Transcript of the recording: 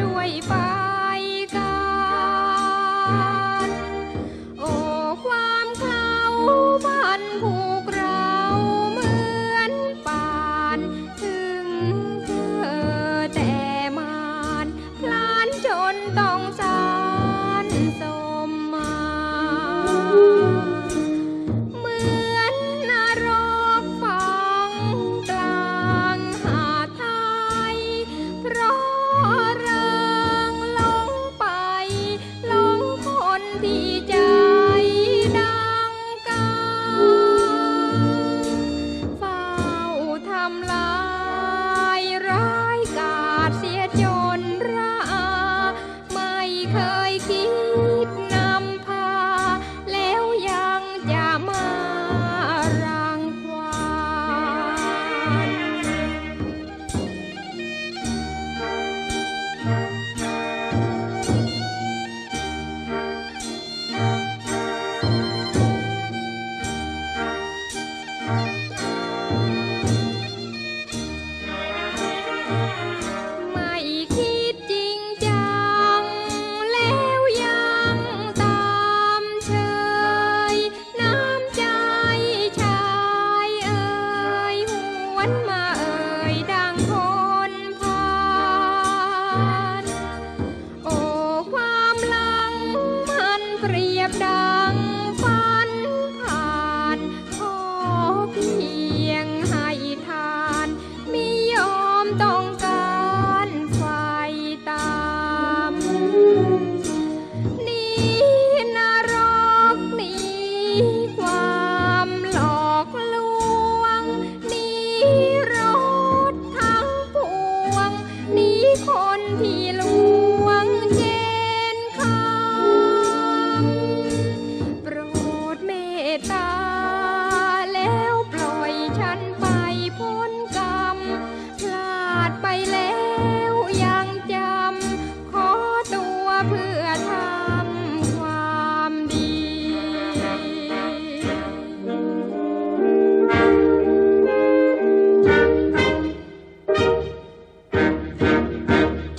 ด้วยไฟกันโอ้ความเข้าพันผูกเราเหมือนป่านถึงเธอแต่มานพลานจนต้องจา ดีใจ not.